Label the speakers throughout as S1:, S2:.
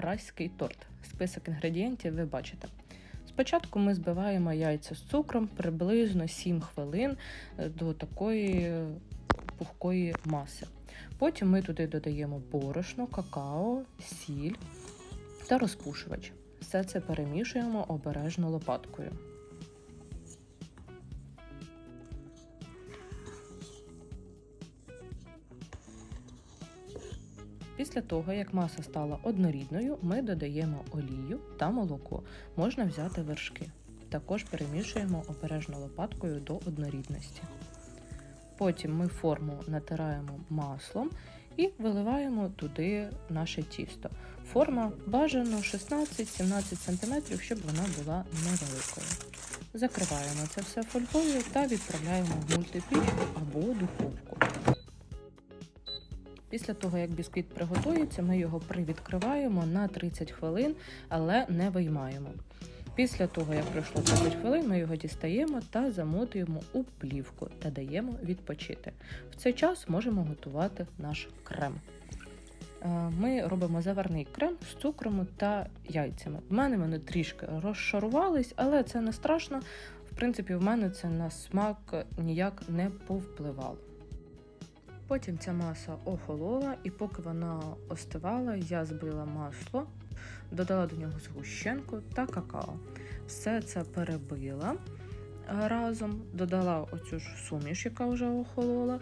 S1: праський торт. Список інгредієнтів ви бачите. Спочатку ми збиваємо яйця з цукром приблизно 7 хвилин е, до такої пухкої маси. Потім ми туди додаємо борошно, какао, сіль та розпушувач. Все це перемішуємо обережно лопаткою. Після того, як маса стала однорідною, ми додаємо олію та молоко. Можна взяти вершки. Також перемішуємо обережно лопаткою до однорідності. Потім ми форму натираємо маслом і виливаємо туди наше тісто. Форма бажано 16-17 см, щоб вона була невеликою. Закриваємо це все фольгою та відправляємо в мультипіч або духовку. Після того, як бісквіт приготується, ми його привідкриваємо на 30 хвилин, але не виймаємо. Після того, як пройшло 30 хвилин, ми його дістаємо та замотуємо у плівку та даємо відпочити. В цей час можемо готувати наш крем. Е, Ми робимо заварний крем з цукром та яйцями. В мене вони трішки розшарувались, але це не страшно. В принципі, в мене це на смак ніяк не повпливало. Потім ця маса охолола, і поки вона остивала, я збила масло, додала до нього згущенку та какао. Все це перебила разом, додала оцю ж суміш, яка вже охолола,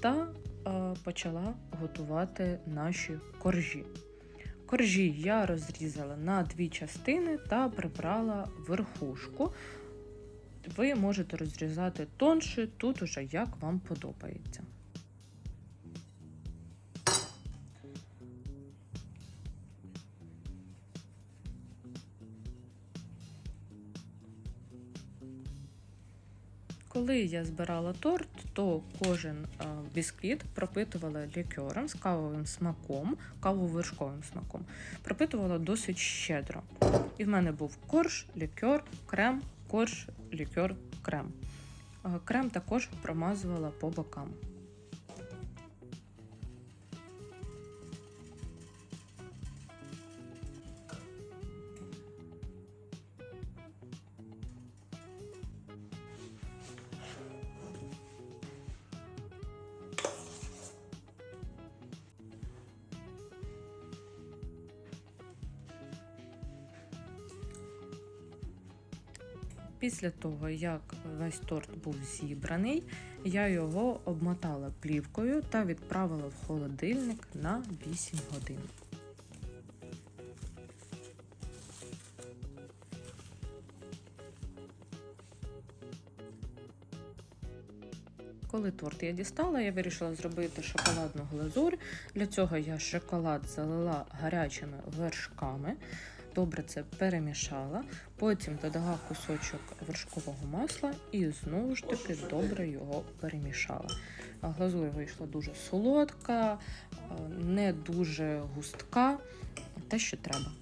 S1: та е, почала готувати наші коржі. Коржі я розрізала на дві частини та прибрала верхушку. Ви можете розрізати тонше, тут уже як вам подобається. Коли я збирала торт, то кожен а, бісквіт пропитувала лікером з кавовим смаком, кавово-вершковим смаком. Пропитувала досить щедро. І в мене був корж, лікер, крем, корж, лікер, крем. А, Крем також промазувала по бокам. Після того, як весь торт був зібраний, я його обмотала плівкою та відправила в холодильник на 8 годин. Коли торт я дістала, я вирішила зробити шоколадну глазурь. Для цього я шоколад залила гарячими вершками. Добре це перемішала, потім додала кусочок вершкового масла і знову ж таки добре його перемішала. А Глазурь вийшла дуже солодка, не дуже густка, те, що треба.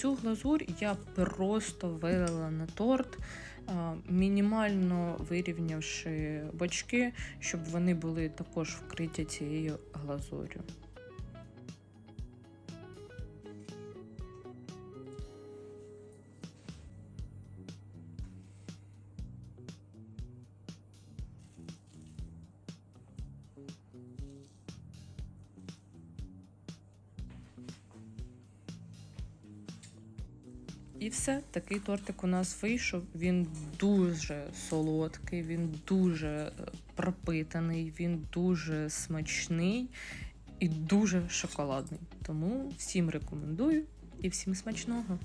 S1: Цю глазурь я просто вилила на торт, мінімально вирівнявши бочки, щоб вони були також вкриті цією глазур'ю. І все, такий тортик у нас вийшов. Він дуже солодкий, він дуже е, пропитаний, він дуже смачний і дуже шоколадний. Тому всім рекомендую і всім смачного.